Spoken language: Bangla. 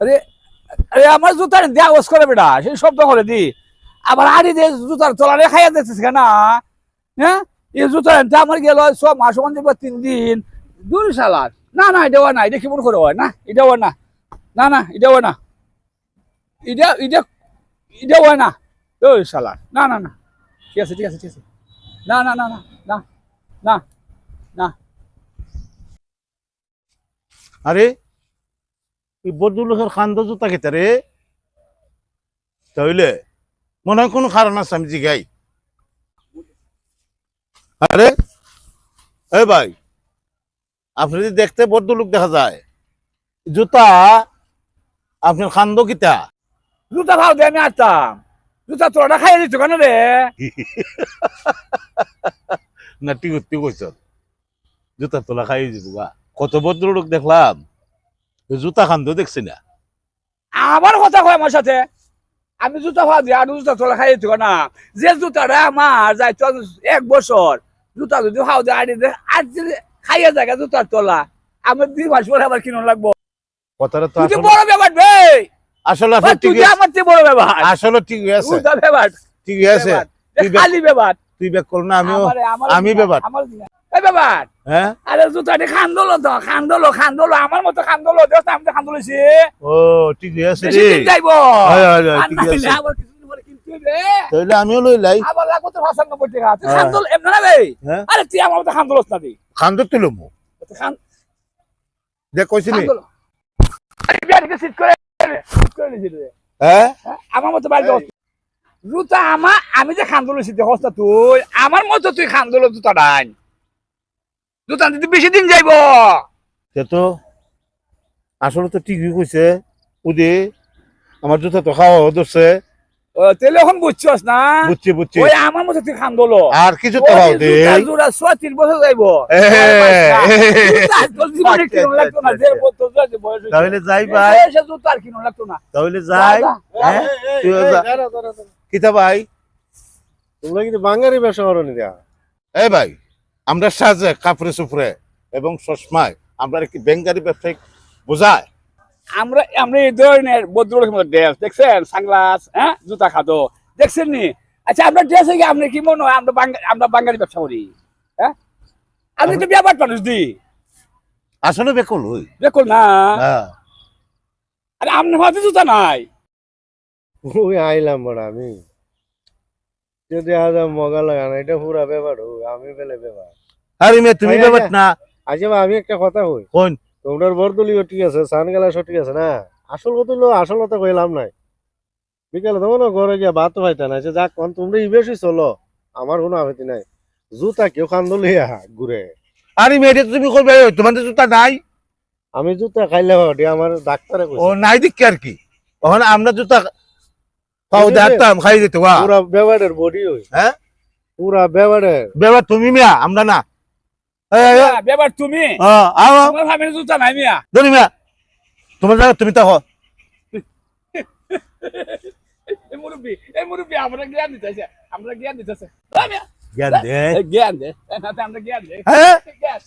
আরে আরে আমার জুতার দিয়ে আওয়াজ করে বেটা, সেই শব্দ করে দি। আবার আড়ি দিয়ে জুতার তলারে খাইয়া দিতেছিস কেন? হ্যাঁ? এই জুতার আমার গেল সব মাস ওখান তিন দিন। দূর সালাদ না না এটা না, এটা কেমন করে হয়? না এটা হয় না। না না এটা হয় না। এটা এটা এটা হয় না। দূর সালাদ না না না। ঠিক আছে ঠিক আছে ঠিক আছে। না না না না না না না। আরে এই বদুলোকের খান্দ জুতা খেতে রে। তাহলে মনে হয় কোনো কারণ আছে আমি জিগাই। আরে এই ভাই আপনি যদি দেখতে বদুলোক দেখা যায় জুতা আপনার খান্দ কিতা? জুতা ভাও দিয়ে আমি আসতাম। জুতা তোরা খাইয়া দিচ্ছ কেন রে? না ঠিক কইছ জুতা তোলা খাই দিব কত ভদ্রলোক দেখলাম। জুতা খান্দ দেখছি না। আবার কথা কয় আমার সাথে? আমি জুতা দিয়ে আর জুতা তোলা খাইয়া দিচ্ছ না। যে জুতাটা আমার যাই তো এক বছর জুতা যদি ভাও দিয়ে আড়ি দে। আর যদি খাইয়া জায়গা জুতার তোলা আমার দুই মাস পরে আবার কিনো লাগবো। কথাটা তো আসলে বড় ব্যাপার বে আসলে ভাই, আপনি তুই আমার চেয়ে বড় ব্যাপার। আসলে ঠিক আছে। ব্যাপার। ঠিক আছে। খালি ব্যাপার। তুই বেক কর না আমিও আমি ব্যাপার। এই হ্যাঁ আরে জুতাটি খান্দলো তো খান্দলো খান্দলো আমার মতো খান্দলো দেখ আমি তো খান্দলেছি ও ঠিক আছে রে যাইব। তাহলে আমিও লই লাই আবার তো। তুই। খান্দল এমনি না বে? আরে তুই আমার মতো খান্দলস না দি। খান্দ তুলমু তুই খান-। আরে করে করে। হ্যাঁ? আমার মতো জুতা আমি যে খান্দলছি দেখছ না তুই আমার মতো তুই খান্দল জুতা ডান জুতা দিতে বেশি দিন যাইব। সে তো আসলে তো ঠিকই কইছে উদি আমার জুতা তো খাওয়া ধরছে। ও, এখন বুঝছস না। বুঝছি বুঝছি। ওই আমার মতো তুই খান্দল আর কিছু তো খাও দে। জোড়া ছত্রিশ বছর যাইব। এ, জুতা তোর জীবনে কিনো লাগতো না যে বছর যে বয়স হয়েছে। তাহলে যাই ভাই। সে জুতা আর কিনো লাগতো না। তাহলে যাই। যা, যা। তুইও যা। কিতা ভাই? তোমরা কিন্তু বাঙালি ব্যবসা করো নি এ ভাই। আমরা সাজে কাপড়ে সুপড়ে এবং চশমায় আমরা কি বেঙ্গারি ব্যবসায়িক বোঝায়? আমরা আমরা এই ধরনের ভদ্রলোকের মধ্যে ড্রেস দেখছেন? সানগ্লাস হ্যাঁ? জুতা খাতো দেখছেন নি আচ্ছা আপনার ড্রেস কি আপনি কি মনে হয় আমরা বাঙা- আমরা বাঙালি ব্যবসা করি? হ্যাঁ? আপনি তো ব্যাপার মানুষ দি। আসলে বেকল হই। দেখুন না? হ্যাঁ আরে আপনার হাতে জুতা নাই। ওই আইলাম বড় আমি। যদি আজ মগা লাগা না এটা পুরা ব্যাপার আমি বেলে ব্যাপার। আরে মে তুমি ব্যাপার না। আজ আমি একটা কথা কই। কোন? তোমরার বরদলিও ঠিক আছে সানগ্লাসও ঠিক আছে না? আসল কথা হলো আসল কথা কইলাম নাই। বিকালে তোমার ঘরে গিয়া ভাত পাইতা না যে যাক কোন তোমরা চলো আমার কোনো আপত্তি নাই। জুতা কেউ কান্দলিয়া ঘুরে। আরে মে এটা তুমি করবে তোমার তো জুতা নাই। আমি জুতা খাইলে আমার ডাক্তারে ও নাই দিক আর কি। ওখানে আমরা জুতা পাও দেখতাম খাই দিতে ওয়া। পুরা বেবারের বডি হই হ্যাঁ? পুরা বেবারের। ব্যাপার তুমি মিয়া আমরা না। হ্যাঁ, ব্যাপার তুমি? আও, তোমার ফ্যামিলি জুতা নাই মিয়া। ধরি মিয়া তোমার জায়গা তুমি তো হো এই মুরব্বী এই মুরব্বী আমরা জ্ঞান দিতেছে আমরা জ্ঞান দিতেছে জ্ঞান দে। জ্ঞান দে আমরা জ্ঞান দে। হ্যাঁ? জ্ঞান।